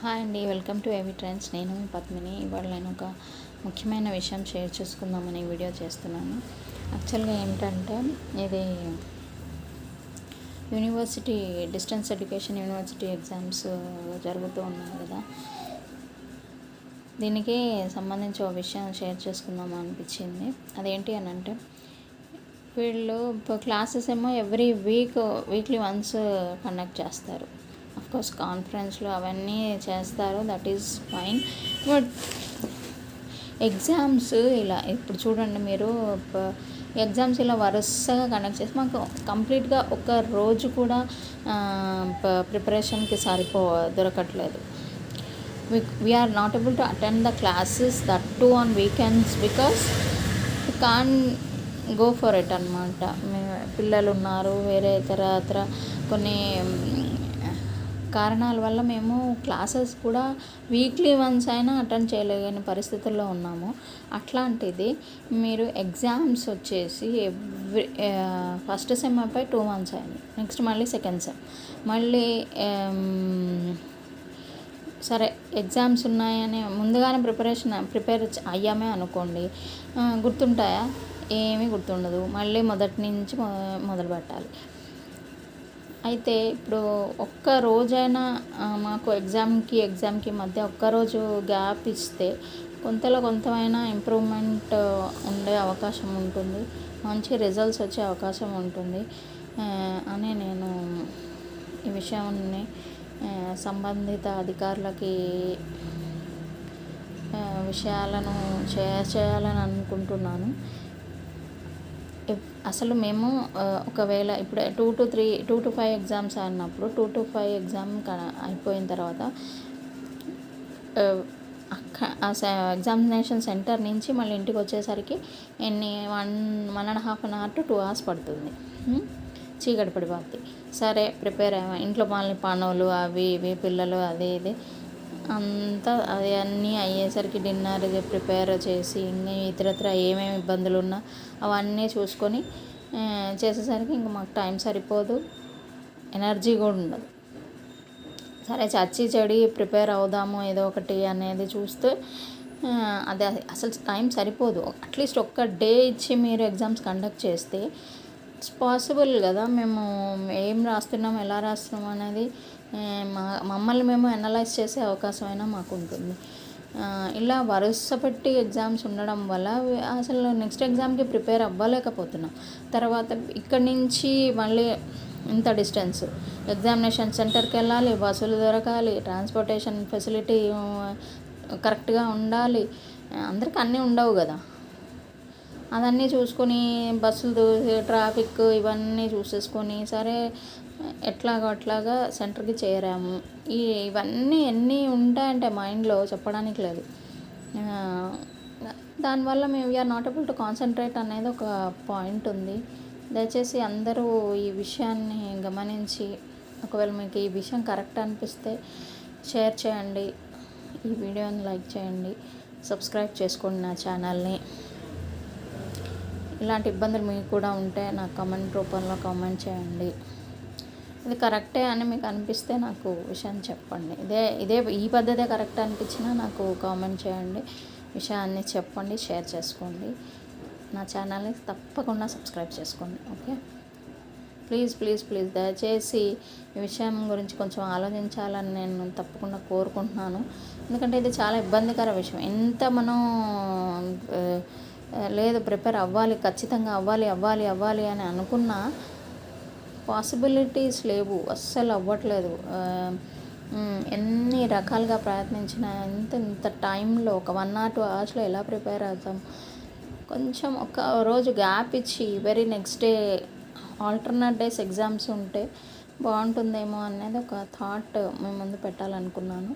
Hi అండి welcome to ఏవి trends. నేను మీ పద్మిని. ఇవాళ నేను ఒక ముఖ్యమైన విషయం షేర్ చేసుకుందామని వీడియో చేస్తున్నాను. యాక్చువల్గా ఏంటంటే ఇది university distance education university exams జరుగుతూ ఉన్నాయి కదా. దీనికి సంబంధించి ఒక విషయం షేర్ చేసుకుందాం అనిపించింది. అదేంటి అని అంటే వీళ్ళు క్లాసెస్ ఏమో every week weekly once conduct చేస్తారు. కోర్స్ కాన్ఫరెన్స్లు అవన్నీ చేస్తారు that is fine but exams ఇలా ఇప్పుడు చూడండి మీరు ఎగ్జామ్స్ ఇలా వరుసగా కండక్ట్ చేసి మాకు కంప్లీట్గా ఒక రోజు కూడా ప్రిపరేషన్కి సరిపో దొరకట్లేదు. We are not able to attend the classes that too on weekends because can go for it అనమాట పిల్లలు ఉన్నారు వేరే ఇతర ఇతర కొన్ని కారణాల వల్ల మేము క్లాసెస్ కూడా వీక్లీ వన్స్ అయినా అటెండ్ చేయలేని పరిస్థితుల్లో ఉన్నాము. అట్లాంటిది మీరు ఎగ్జామ్స్ వచ్చేసి ఎవ్రీ ఫస్ట్ సెమ్ అయిపోయి టూ మంత్స్ అయింది. నెక్స్ట్ మళ్ళీ సెకండ్ సెమ్. మళ్ళీ సరే ఎగ్జామ్స్ ఉన్నాయని ముందుగానే ప్రిపరేషన్ ప్రిపేర్ అయ్యామే అనుకోండి. గుర్తుంటాయా? ఏమీ గుర్తుండదు. మళ్ళీ మొదటి నుంచి మొదలు పెట్టాలి అయితే ఇప్పుడు ఒక్క రోజైనా మాకు ఎగ్జామ్కి ఎగ్జామ్కి మధ్య ఒక్కరోజు గ్యాప్ ఇస్తే కొంతలో కొంతమైనా ఇంప్రూవ్మెంట్ ఉండే అవకాశం ఉంటుంది. మంచి రిజల్ట్స్ వచ్చే అవకాశం ఉంటుంది. అని నేను ఈ విషయాన్ని సంబంధిత అధికారులకి విషయాలను చేయాలని అనుకుంటున్నాను. అసలు మేము ఒకవేళ ఇప్పుడు two to three two to five exams అన్నప్పుడు టూ టు ఫైవ్ ఎగ్జామ్ అయిపోయిన తర్వాత ఎగ్జామినేషన్ సెంటర్ నుంచి మళ్ళీ ఇంటికి వచ్చేసరికి ఎన్ని one one and half an hour to two hours పడుతుంది. చీకటి పడిపోద్ది. సరే ప్రిపేర్ అయ్యా ఇంట్లో మళ్ళీ పనులు అవి ఇవి పిల్లలు అది ఇది. అంతా అది అన్నీ అయ్యేసరికి డిన్నర్ ప్రిపేర్ చేసి ఇంకా ఇతరత్ర ఏమేమి ఇబ్బందులు ఉన్నా అవన్నీ చూసుకొని చేసేసరికి ఇంక మాకు టైం సరిపోదు. ఎనర్జీ కూడా ఉండదు. సరే చచ్చి చెడి ప్రిపేర్ అవుదాము ఏదో ఒకటి అనేది చూస్తే అది అసలు టైం సరిపోదు. అట్లీస్ట్ ఒక్క డే ఇచ్చి మీరు ఎగ్జామ్స్ కండక్ట్ చేస్తే ఇట్స్ పాసిబుల్ కదా. మేము ఏం రాస్తున్నాం ఎలా రాస్తున్నాం అనేది మా మమ్మల్ని మేము అనలైజ్ చేసే అవకాశం అయినా మాకు ఉంటుంది. ఇలా వరుస పెట్టి ఎగ్జామ్స్ ఉండడం వల్ల అసలు నెక్స్ట్ ఎగ్జామ్కి ప్రిపేర్ అవ్వలేకపోతున్నాం. తర్వాత ఇక్కడి నుంచి మళ్ళీ ఇంత డిస్టెన్స్ ఎగ్జామినేషన్ సెంటర్కి వెళ్ళాలి బస్సులు దొరకాలి ట్రాన్స్పోర్టేషన్ ఫెసిలిటీ కరెక్ట్గా ఉండాలి. అందరికీ అన్నీ ఉండవు కదా. అదన్నీ చూసుకొని బస్సులు ట్రాఫిక్ ఇవన్నీ చూసేసుకొని సరే ఎట్లాగో అట్లాగా సెంటర్కి చేరాము. ఈ ఇవన్నీ ఎన్ని ఉంటాయంటే మైండ్లో చెప్పడానికి లేదు. దానివల్ల మేము we are not able to concentrate అనేది ఒక పాయింట్ ఉంది. దయచేసి అందరూ ఈ విషయాన్ని గమనించి ఒకవేళ మీకు ఈ విషయం కరెక్ట్ అనిపిస్తే షేర్ చేయండి. ఈ వీడియోని లైక్ చేయండి. సబ్స్క్రైబ్ చేసుకోండి నా ఛానల్ని. ఇలాంటి ఇబ్బందులు మీకు కూడా ఉంటే నాకు కామెంట్ రూపంలో కామెంట్ చేయండి. ఇది కరెక్టే అని మీకు అనిపిస్తే నాకు విషయం చెప్పండి. ఇదే ఇదే ఈ పద్ధతే కరెక్ట్ అనిపించినా నాకు కామెంట్ చేయండి. విషయాన్ని చెప్పండి షేర్ చేసుకోండి. నా ఛానల్ని తప్పకుండా సబ్స్క్రైబ్ చేసుకోండి. ఓకే? ప్లీజ్ ప్లీజ్ ప్లీజ్ దయచేసి ఈ విషయం గురించి కొంచెం ఆలోచించాలని నేను తప్పకుండా కోరుకుంటున్నాను. ఎందుకంటే ఇది చాలా ఇబ్బందికర విషయం. ఎంత మనం లేదు ప్రిపేర్ అవ్వాలి ఖచ్చితంగా అవ్వాలి అవ్వాలి అవ్వాలి అని అనుకున్న పాసిబిలిటీస్ లేవు. అస్సలు అవ్వట్లేదు. ఎన్ని రకాలుగా ప్రయత్నించినా ఎంత ఇంత టైంలో ఒక వన్ ఆర్ టూ అవర్స్లో ఎలా ప్రిపేర్ అవుతాం? కొంచెం ఒక రోజు గ్యాప్ ఇచ్చి very next day alternate days exams ఉంటే బాగుంటుందేమో అనేది ఒక థాట్ మేము ముందు పెట్టాలనుకున్నాను.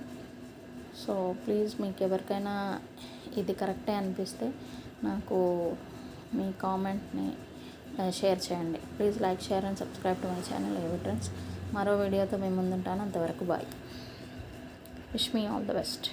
సో ప్లీజ్ మీకు ఎవరికైనా ఇది కరెక్టే అనిపిస్తే నాకు మీ కామెంట్ని షేర్ చేయండి. Please like share and subscribe to my channel ఎవిట్రెన్స్ మరో వీడియోతో మేము ముందుంటాను. అంతవరకు bye. Wish me all the best.